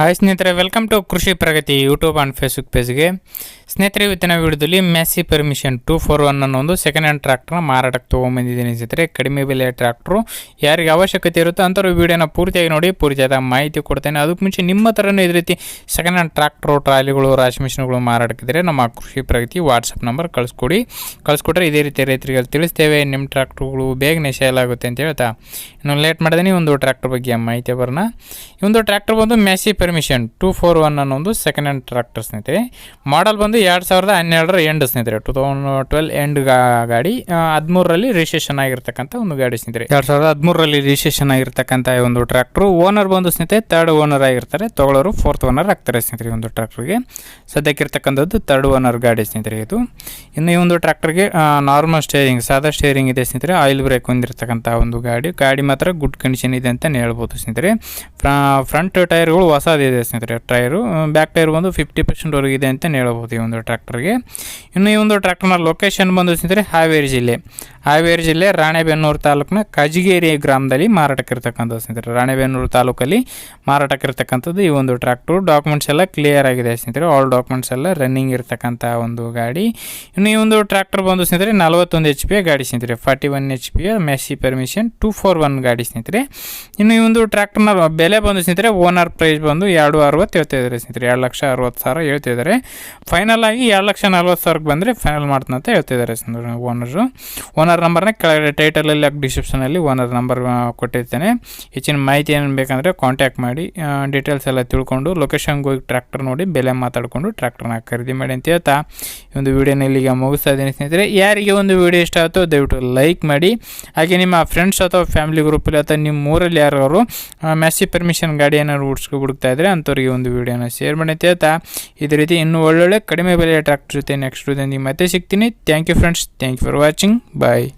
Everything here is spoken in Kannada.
ಹಾಯ್ ಸ್ನೇಹಿತರೆ welcome to Krishi Pragati YouTube and Facebook ಪೇಜ್ಗೆ ಸ್ನೇಹಿತರೆ, ಇವತ್ತಿನ ವಿಡಿಯೋದಲ್ಲಿ Massey Ferguson two four one ಅನ್ನೋ ಒಂದು ಸೆಕೆಂಡ್ ಹ್ಯಾಂಡ್ ಟ್ರ್ಯಾಕ್ಟರ್ನ ಮಾರಾಟಕ್ಕೆ ತೊಗೊಂಬಂದಿದ್ದೀನಿ ಸ್ನೇಹಿತರೆ. ಕಡಿಮೆ ಬೆಲೆಯ ಟ್ರ್ಯಾಕ್ಟ್ರು ಯಾರಿಗೆ ಅವಶ್ಯಕತೆ ಇರುತ್ತೋ ಅಂಥವ್ರು ವೀಡಿಯೋನ ಪೂರ್ತಿಯಾಗಿ ನೋಡಿ, ಪೂರ್ತಿಯಾದ ಮಾಹಿತಿ ಕೊಡ್ತೇನೆ. ಅದಕ್ಕೆ ಮುಂಚೆ ನಿಮ್ಮ ಥರನೂ ಇದೇ ರೀತಿ ಸೆಕೆಂಡ್ ಹ್ಯಾಂಡ್ ಟ್ರ್ಯಾಕ್ಟ್ರು ಟ್ರಾಲಿಗಳು, ರಾಶಿ ಮಿಷಿನ್ಗಳು ಮಾರಾಟಕ್ಕಿದ್ರೆ ನಮ್ಮ ಕೃಷಿ ಪ್ರಗತಿ ವಾಟ್ಸಪ್ ನಂಬರ್ ಕಳಿಸ್ಕೊಡಿ. ಕಳಿಸ್ಕೊಟ್ರೆ ಇದೇ ರೀತಿ ರೈತರಿಗೆ ತಿಳಿಸ್ತೇವೆ. ನಿಮ್ಮ ಟ್ರ್ಯಾಕ್ಟ್ರುಗಳು ಬೇಗನೆ ಸೇಲ್ ಆಗುತ್ತೆ ಅಂತ ಹೇಳ್ತಾ. ಇನ್ನು ಲೇಟ್ ಮಾಡಿದ್ದೀನಿ ಒಂದು ಟ್ರ್ಯಾಕ್ಟರ್ ಬಗ್ಗೆ ಮಾಹಿತಿ ಬರೋಣ. ಈ ಒಂದು ಟ್ರ್ಯಾಕ್ಟರ್ ಬಂದು Massey Ferguson two four one ಅನ್ನೋ ಒಂದು ಸೆಕೆಂಡ್ ಹ್ಯಾಂಡ್ ಟ್ರ್ಯಾಕ್ಟರ್ ಸ್ನೇಹಿತರೆ ಮಾಡಲ್ ಬಂದು ಎರಡು ಸಾವಿರದ ಹನ್ನೆರಡರ ಎಂಡ್ ಸ್ನೇಹಿತರೆ ಟೂ ತೌಸಂಡ್ ಟ್ವೆಲ್ ಎಂಡ್ ಗಾಡಿ ಹದಿಮೂರರಲ್ಲಿ ರಿಜಿಸ್ಟ್ರೇಷನ್ ಆಗಿರ್ತಕ್ಕಂಥ ಒಂದು ಗಾಡಿ ಸ್ನೇಹಿತರೆ ಎರಡು ಸಾವಿರದ ಹದಿಮೂರರಲ್ಲಿ ರಿಜಿಸ್ಟ್ರೇಷನ್ ಆಗಿರ್ತಕ್ಕಂಥ ಒಂದು ಟ್ರ್ಯಾಕ್ಟ್ರು ಓನರ್ ಬಂದು ಸ್ನೇಹಿತರೆ ತರ್ಡ್ ಓನರ್ ಆಗಿರ್ತಾರೆ. ತಗೊಳ್ಳೋರು ಫೋರ್ತ್ ಓನರ್ ಆಗ್ತಾರೆ ಸ್ನೇಹಿತರೆ ಒಂದು ಟ್ರ್ಯಾಕ್ಟ್ರಿಗೆ ಸದ್ಯಕ್ಕಿರ್ತಕ್ಕಂಥದ್ದು ತರ್ಡ್ ಓನರ್ ಗಾಡಿ ಸ್ನೇಹಿತರೆ ಇದು. ಇನ್ನು ಈ ಒಂದು ಟ್ರ್ಯಾಕ್ಟರ್ಗೆ ನಾರ್ಮಲ್ ಸ್ಟೇರಿಂಗ್ ಸಾದಾ ಸ್ಟೇರಿಂಗ್ ಇದೆ ಸ್ನೇಹಿತರೆ ಆಯಿಲ್ ಬ್ರೇಕ್ ಹೊಂದಿರತಕ್ಕಂಥ ಒಂದು ಗಾಡಿ. ಗಾಡಿ ಮಾತ್ರ ಗುಡ್ ಕಂಡೀಷನ್ ಇದೆ ಅಂತಲೇ ಹೇಳ್ಬೋದು ಸ್ನೇಹಿತರೆ. ಫ್ರಂಟ್ ಟೈರ್ಗಳು ಹೊಸದಿದೆ ಸ್ನೇಹಿತರೆ, ಟೈರು. ಬ್ಯಾಕ್ ಟೈರ್ ಬಂದು ಫಿಫ್ಟಿ ಪರ್ಸೆಂಟ್ವರೆಗೆ ಇದೆ ಅಂತ ಹೇಳ್ಬೋದು ಈ ಒಂದು ಟ್ರ್ಯಾಕ್ಟರ್ಗೆ. ಇನ್ನು ಈ ಒಂದು ಟ್ರ್ಯಾಕ್ಟರ್ನ ಲೊಕೇಶನ್ ಬಂದು ಸ್ನೇಹಿತರೆ, ಹಾವೇರಿ ಜಿಲ್ಲೆ. ಹಾವೇರಿ ಜಿಲ್ಲೆ ರಾಣೆಬೆನ್ನೂರು ತಾಲೂಕಿನ ಕಜಗೇರಿ ಗ್ರಾಮದಲ್ಲಿ ಮಾರಾಟಕ್ಕಿರ್ತಕ್ಕಂಥದ್ದು ಸ್ನೇಹಿತರೆ. ರಾಣೆಬೆನ್ನೂರು ತಾಲೂಕಲ್ಲಿ ಮಾರಾಟಕ್ಕಿರ್ತಕ್ಕಂಥದ್ದು ಈ ಒಂದು ಟ್ರ್ಯಾಕ್ಟರ್. ಡಾಕ್ಯುಮೆಂಟ್ಸ್ ಎಲ್ಲ ಕ್ಲಿಯರ್ ಆಗಿದೆ ಸ್ನೇಹಿತರೆ. ಆಲ್ ಡಾಕ್ಯುಮೆಂಟ್ಸ್ ಎಲ್ಲ ರನ್ನಿಂಗ್ ಇರ್ತಕ್ಕಂಥ ಒಂದು ಗಾಡಿ. ಇನ್ನು ಈ ಒಂದು ಟ್ರ್ಯಾಕ್ಟರ್ ಬಂದು ಸ್ನೇಹಿತರೆ ನಲವತ್ತೊಂದು ಎಚ್ ಪಿ ಗಾಡಿ ಸ್ನೇಹಿತರೆ. Forty one H P Massey Ferguson two four one ಗಾಡಿ ಸ್ನೇಹಿತರೆ. ಇನ್ನು ಈ ಒಂದು ಟ್ರ್ಯಾಕ್ಟರ್ನ ಬೆಲೆ ಬಂದು ಸ್ನೇಹಿತರೆ ಓನರ್ ಪ್ರೈಸ್ ಬಂದು ಎರಡು ಅರವತ್ತು ಹೇಳ್ತಾಯಿದ್ದಾರೆ ಸ್ನೇಹಿತರೆ. ಎರಡು ಲಕ್ಷ ಅರವತ್ತು ಸಾವಿರ ಹೇಳ್ತಿದ್ದಾರೆ. ಫೈನಲ್ ಆಗಿ ಎರಡು ಲಕ್ಷ ನಲ್ವತ್ತು ಸಾವಿರಕ್ಕೆ ಬಂದರೆ ಫೈನಲ್ ಮಾಡ್ತಾನೆ ಅಂತ ಹೇಳ್ತಿದ್ದಾರೆ ಸ್ನೇಹಿತರೆ ಓನರು ಓನರ್ ನಂಬರ್ನ ಕೆಳಗಡೆ ಟೈಟಲಲ್ಲಿ ಡಿಸ್ಕ್ರಿಪ್ಷನಲ್ಲಿ ಓನರ್ ನಂಬರ್ ಕೊಟ್ಟಿರ್ತೇನೆ. ಹೆಚ್ಚಿನ ಮಾಹಿತಿ ಏನು ಬೇಕಂದರೆ ಕಾಂಟ್ಯಾಕ್ಟ್ ಮಾಡಿ ಡೀಟೇಲ್ಸ್ ಎಲ್ಲ ತಿಳ್ಕೊಂಡು ಲೊಕೇಶನ್ಗೆ ಹೋಗಿ ಟ್ರ್ಯಾಕ್ಟರ್ ನೋಡಿ, ಬೆಲೆ ಮಾತಾಡಿಕೊಂಡು ಟ್ರ್ಯಾಕ್ಟರ್ನ ಖರೀದಿ ಮಾಡಿ ಅಂತ ಹೇಳ್ತಾ. ಈ ಒಂದು ವಿಡಿಯೋನ ಇಲ್ಲಿಗೆ ಮುಗಿಸ್ತಾ ಇದ್ದೀನಿ ಸ್ನೇಹಿತರೆ. ಯಾರಿಗೆ ಒಂದು ವಿಡಿಯೋ ಇಷ್ಟ ಆಯಿತು ದಯವಿಟ್ಟು ಲೈಕ್ ಮಾಡಿ. ಹಾಗೆ ನಿಮ್ಮ ಫ್ರೆಂಡ್ಸ್ ಅಥವಾ ಫ್ಯಾಮಿಲಿ ಗ್ರೂಪಲ್ಲಿ ಅಥವಾ ನಿಮ್ಮ ಊರಲ್ಲಿ ಯಾರು ಪರ್ಮಿಷನ್ ಗಾಡಿ ಏನಾದ್ರು ಓಡಿಸ್ಕೊಬಿಡ್ತಾ ಇದ್ದರೆ ಅಂಥವ್ರಿಗೆ ಒಂದು ವಿಡಿಯೋನ ಶೇರ್ ಮಾಡಿ ಹೇಳ್ತಾ, ಇದೇ ರೀತಿ ಇನ್ನೂ ಒಳ್ಳೊಳ್ಳೆ ಕಡಿಮೆ ಬೆಲೆಯ ಟ್ರಾಕ್ಟರ್ ಜೊತೆ ನೆಕ್ಸ್ಟ್ ಜೊತೆ ಮತ್ತೆ ಸಿಗ್ತೀನಿ. Thank you friends thank you for watching bye